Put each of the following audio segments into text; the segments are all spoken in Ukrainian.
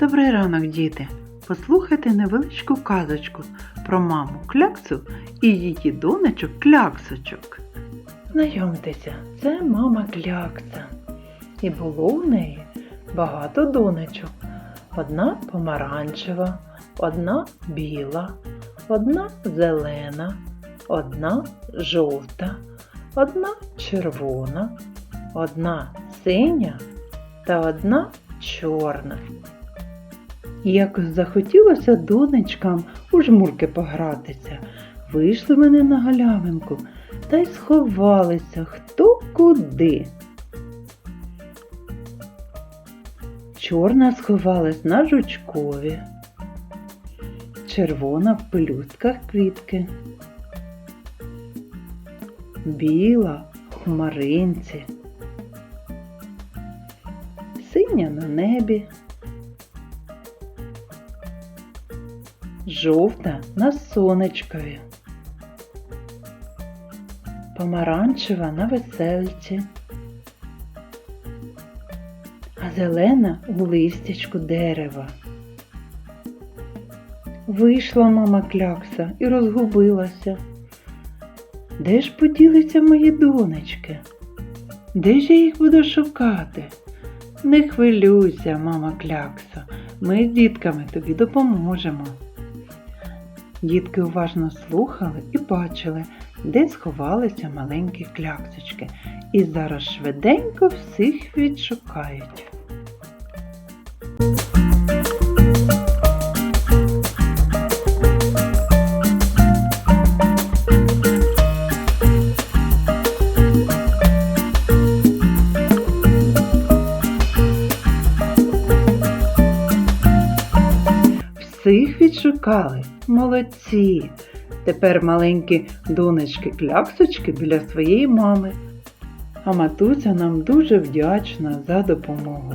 Добрий ранок, діти! Послухайте невеличку казочку про маму кляксу і її донечок кляксочок. Знайомтеся, це мама клякса. І було в неї багато донечок. Одна помаранчева, одна біла, одна зелена, одна жовта, одна червона, одна синя та одна чорна. Якось захотілося донечкам у жмурки погратися. Вийшли вони на галявинку та й сховалися хто куди. Чорна сховалась на жучкові, червона в пелюстках квітки, біла в хмаринці, синя на небі. Жовта на сонечкові, помаранчева на весельці, а зелена у листячку дерева. Вийшла мама клякса і розгубилася. Де ж поділися мої донечки? Де ж я їх буду шукати? Не хвилюйся, мама клякса, ми з дітками тобі допоможемо. Дітки уважно слухали і бачили, де сховалися маленькі кляксочки, і зараз швиденько всіх відшукають. Всіх відшукали. Молодці. Тепер маленькі донечки кляксочки біля своєї мами. А матуся нам дуже вдячна за допомогу.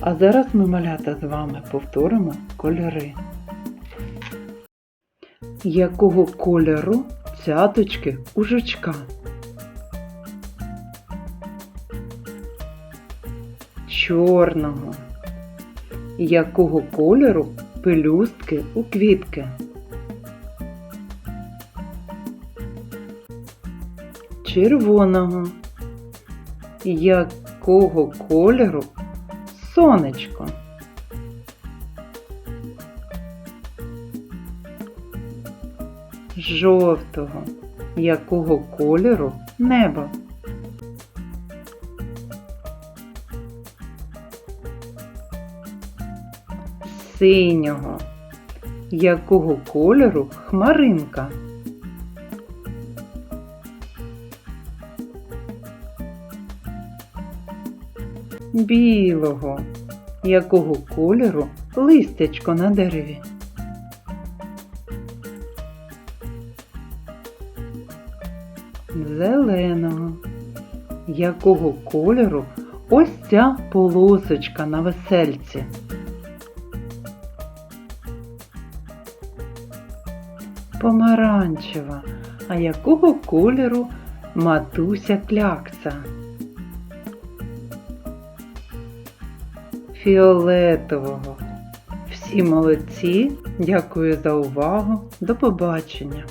А зараз ми, малята, з вами повторимо кольори. Якого кольору цяточки у жучка? Чорного. Якого кольору пелюстки у квітки? Червоного. Якого кольору сонечко? Жовтого. Якого кольору небо? Синього. Якого кольору хмаринка? Білого. Якого кольору листячко на дереві? Зеленого. Якого кольору ось ця полосочка на весельці? Помаранчева. А якого кольору матуся клякса? Фіолетового. Всі молодці. Дякую за увагу. До побачення.